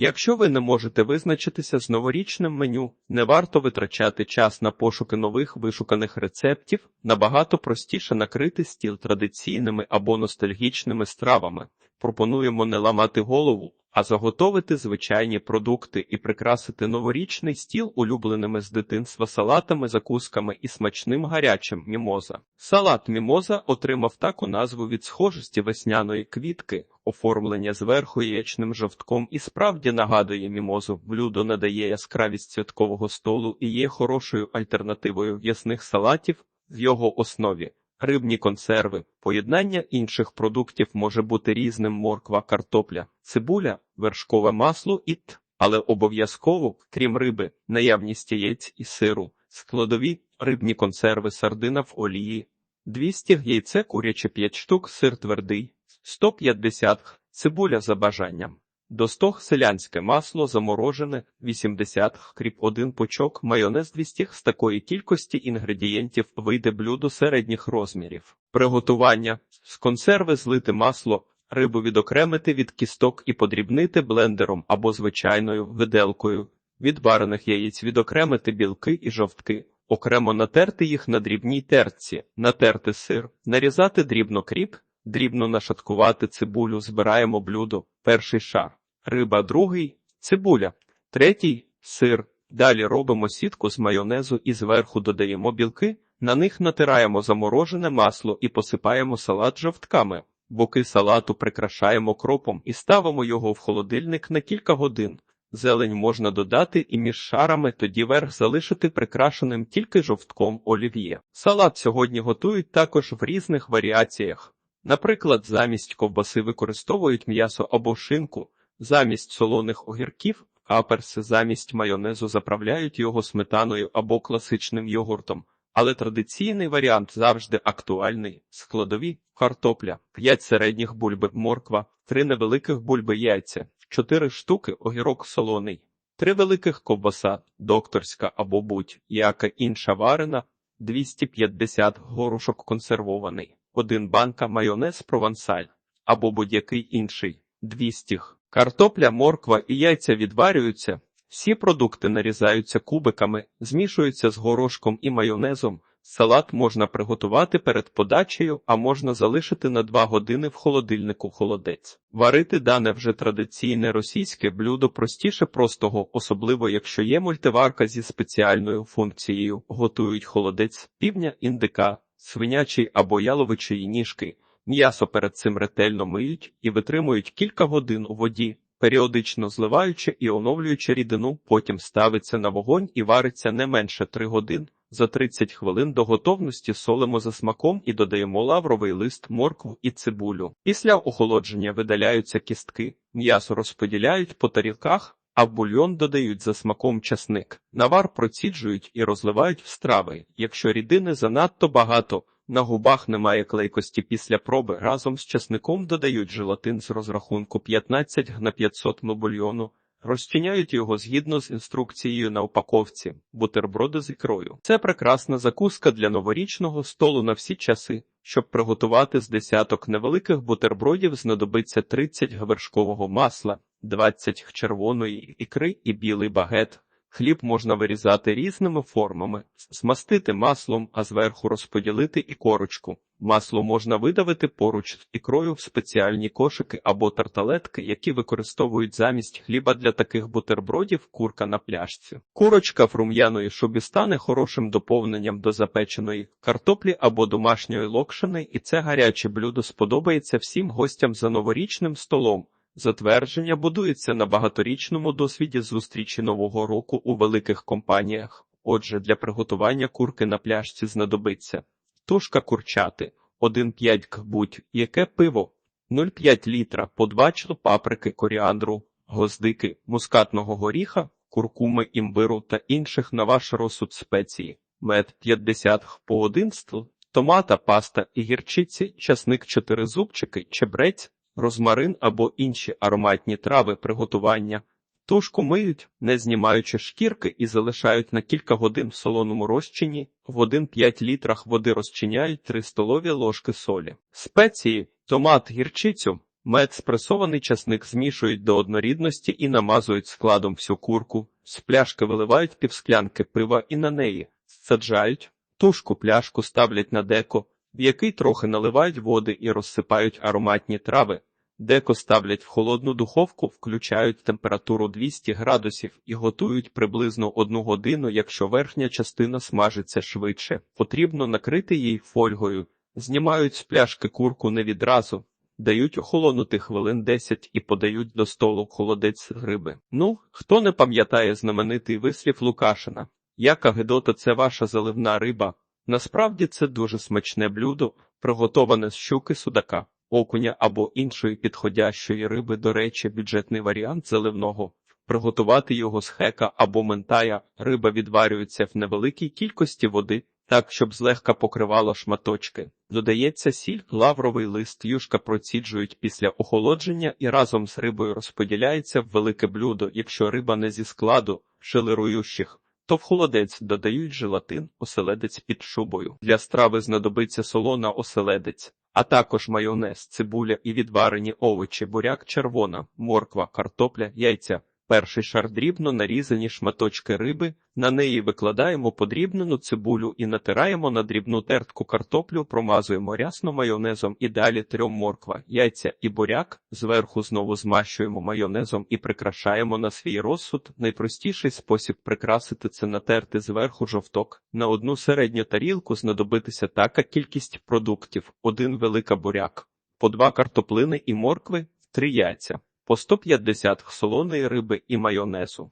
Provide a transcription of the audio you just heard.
Якщо ви не можете визначитися з новорічним меню, не варто витрачати час на пошуки нових вишуканих рецептів, набагато простіше накрити стіл традиційними або ностальгічними стравами. Пропонуємо не ламати голову, а заготовити звичайні продукти і прикрасити новорічний стіл улюбленими з дитинства салатами, закусками і смачним гарячим мімоза. Салат мімоза отримав таку назву від схожості весняної квітки, оформлення зверху яєчним жовтком і справді нагадує мімозу. Блюдо надає яскравість святкового столу і є хорошою альтернативою в'ясних салатів в його основі. Рибні консерви, поєднання інших продуктів може бути різним морква, картопля, цибуля, вершкове масло і т, але обов'язково, крім риби, наявність яєць і сиру, складові рибні консерви, сардина в олії, 200 яйце куряче 5 штук, сир твердий, 150 г, цибуля за бажанням. До 100 г селянське масло заморожене, 80 г, кріп 1 пучок, майонез 200 г. З такої кількості інгредієнтів вийде блюдо середніх розмірів. Приготування з консерви злити масло, рибу відокремити від кісток і подрібнити блендером або звичайною виделкою. Від варених яєць відокремити білки і жовтки. Окремо натерти їх на дрібній терці, натерти сир, нарізати дрібно кріп, дрібно нашаткувати цибулю, збираємо блюдо, перший шар, риба другий, цибуля, третій сир. Далі робимо сітку з майонезу і зверху додаємо білки, на них натираємо заморожене масло і посипаємо салат жовтками. Боки салату прикрашаємо кропом і ставимо його в холодильник на кілька годин. Зелень можна додати і між шарами, тоді верх залишити прикрашеним тільки жовтком олів'є. Салат сьогодні готують також в різних варіаціях. Наприклад, замість ковбаси використовують м'ясо або шинку, замість солоних огірків, каперси замість майонезу заправляють його сметаною або класичним йогуртом. Але традиційний варіант завжди актуальний: складові картопля, 5 середніх бульби, морква, 3 невеликих бульби яйця, 4 штуки огірок солоний, 3 великих ковбаса, докторська або будь-яка інша варена, 250 горошок консервований, 1 банка майонез провансаль або будь-який інший, 200. Картопля, морква і яйця відварюються. Всі продукти нарізаються кубиками, змішуються з горошком і майонезом. Салат можна приготувати перед подачею, а можна залишити на 2 години в холодильнику холодець. Варити дане вже традиційне російське блюдо простіше простого, особливо якщо є мультиварка зі спеціальною функцією. Готують холодець, півня, індика, свинячий або яловичої ніжки. М'ясо перед цим ретельно миють і витримують кілька годин у воді періодично зливаючи і оновлюючи рідину, потім ставиться на вогонь і вариться не менше 3 годин. За 30 хвилин до готовності солимо за смаком і додаємо лавровий лист, моркву і цибулю. Після охолодження видаляються кістки, м'ясо розподіляють по тарілках, а в бульйон додають за смаком часник. Навар проціджують і розливають в страви. Якщо рідини занадто багато, на губах немає клейкості після проби. Разом з часником додають желатин з розрахунку 15 г на 500 м бульйону, розчиняють його згідно з інструкцією на упаковці, бутерброди з ікрою. Це прекрасна закуска для новорічного столу на всі часи. Щоб приготувати з десяток невеликих бутербродів, знадобиться 30 вершкового масла, 20 червоної ікри і білий багет. Хліб можна вирізати різними формами, смастити маслом, а зверху розподілити і корочку. Масло можна видавити поруч з ікрою в спеціальні кошики або тарталетки, які використовують замість хліба для таких бутербродів курка на пляшці. Курочка в рум'яної шубі стане хорошим доповненням до запеченої картоплі або домашньої локшини, і це гаряче блюдо сподобається всім гостям за новорічним столом. Затвердження будується на багаторічному досвіді зустрічі нового року у великих компаніях. Отже, для приготування курки на пляшці знадобиться тушка курчати, 1,5 к будь-яке пиво, 0,5 літра, по 2 чл паприки, коріандру, гоздики, мускатного горіха, куркуми, імбиру та інших на ваш розсуд спеції, мед 50 по 1 стл, томата, паста і гірчиці, часник 4 зубчики, чебрець, розмарин або інші ароматні трави приготування. Тушку миють, не знімаючи шкірки і залишають на кілька годин в солоному розчині, в 1-5 літрах води розчиняють 3 столові ложки солі. Спеції, томат, гірчицю, Мед спресований часник змішують до однорідності і намазують складом всю курку. З пляшки виливають півсклянки пива і на неї саджають, тушку пляшку ставлять на деко, в який трохи наливають води і розсипають ароматні трави. Деко ставлять в холодну духовку, включають температуру 200 градусів і готують приблизно одну годину, якщо верхня частина смажиться швидше. Потрібно накрити її фольгою. Знімають з пляшки курку не відразу, дають охолонути хвилин 10 і подають до столу холодець з риби. Ну, хто не пам'ятає знаменитий вислів Лукашина? Яка гедота це ваша заливна риба? Насправді це дуже смачне блюдо, приготоване з щуки судака, окуня або іншої підходящої риби, до речі, бюджетний варіант заливного. Приготувати його з хека або ментая, риба відварюється в невеликій кількості води, так, щоб злегка покривало шматочки. Додається сіль, лавровий лист, юшка проціджують після охолодження і разом з рибою розподіляється в велике блюдо, якщо риба не зі складу шелерующих. То в холодець додають желатин, оселедець під шубою. Для страви знадобиться солона оселедець, а також майонез, цибуля і відварені овочі, буряк, червона, морква, картопля, яйця. Перший шар дрібно нарізані шматочки риби, на неї викладаємо подрібнену цибулю і натираємо на дрібну тертку картоплю, промазуємо рясно майонезом і далі трьом морква, яйця і буряк. Зверху знову змащуємо майонезом і прикрашаємо на свій розсуд. Найпростіший спосіб прикрасити це натерти зверху жовток. На одну середню тарілку знадобитися така кількість продуктів: один велика буряк, по два картоплини і моркви, три яйця по 150 солоної риби і майонезу.